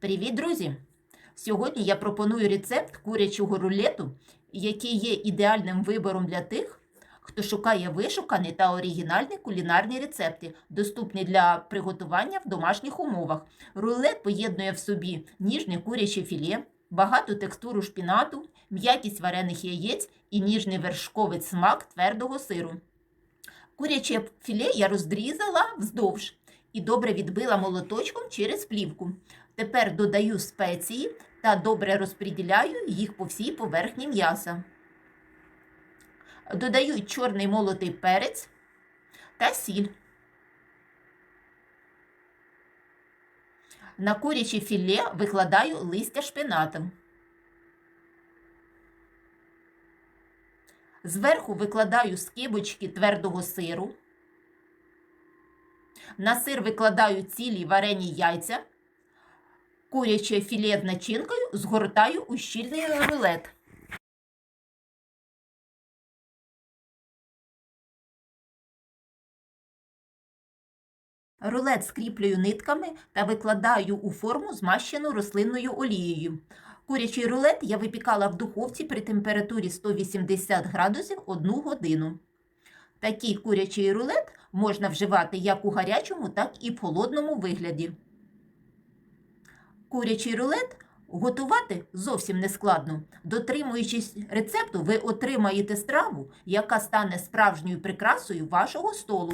Привіт, друзі! Сьогодні я пропоную рецепт курячого рулету, який є ідеальним вибором для тих, хто шукає вишукані та оригінальні кулінарні рецепти, доступні для приготування в домашніх умовах. Рулет поєднує в собі ніжне куряче філе, багату текстуру шпінату, м'якість варених яєць і ніжний вершковий смак твердого сиру. Куряче філе я роздрізала вздовж і добре відбила молоточком через плівку. Тепер додаю спеції та добре розподіляю їх по всій поверхні м'яса. Додаю чорний молотий перець та сіль. На куряче філе викладаю листя шпинату. Зверху викладаю скибочки твердого сиру. На сир викладаю цілі варені яйця. Куряче філе з начинкою згортаю у щільний рулет. Рулет скріплюю нитками та викладаю у форму, змащену рослинною олією. Курячий рулет я випікала в духовці при температурі 180 градусів 1 годину. Такий курячий рулет можна вживати як у гарячому, так і в холодному вигляді. Курячий рулет готувати зовсім не складно. Дотримуючись рецепту, ви отримаєте страву, яка стане справжньою прикрасою вашого столу.